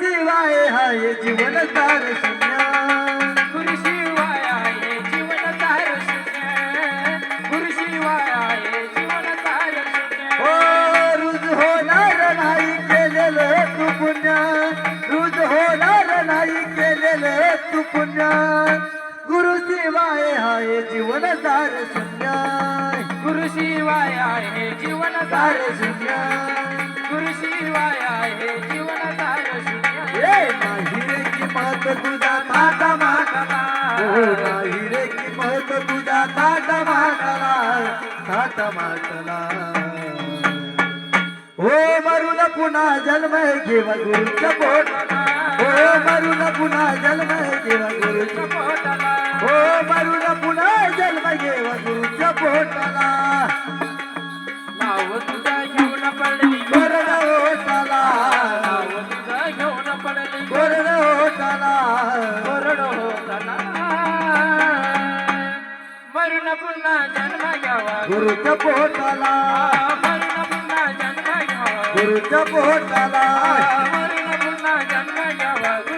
शिवाय हाय जीवन सार शून्य जीवन शून्य जीवन सार शून्य हो रुज होणार नाही केलेलं तू पुण्य रुज होणार नाही केलेलं तू पुण्य गुरु शिवाय हाय जीवन सार शून्य गुरुशिवाय आहे जीवन सार सार शून्य गुरुशिवाय आहे जीवन सार शून्य ए नाही रे किंमत तुझा ताटा माटला. हो नाही रे किंमत तुझा ताटा माटला. ताटा माटला. हो मरून पुन्हा जन्म घेव गुरुच्या पोटाला. हो मरून पुन्हा जन्म घेव गुरुच्या पोटाला. हो मरून पुन्हा जन्म घेव गुरुच्या पोटाला. कोरड ओटाला कोरड होताना मरण पुन्हा जन्म घ्यावा गुरुच्या पोटाला. मरण पुन्हा जन्म घ्यावा गुरुच्या पोटाला. मरण पुन्हा जन्म घ्यावा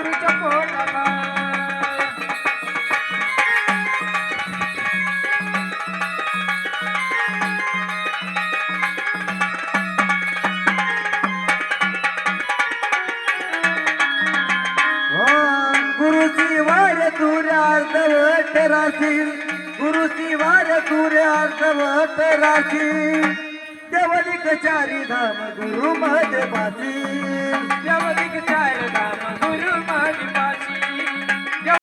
तुऱ्या अर्धवट राशील गुरुची वार तुऱ्या अर्धवट देवलिक चारी धाम गुरु मध्ये देवलिक चार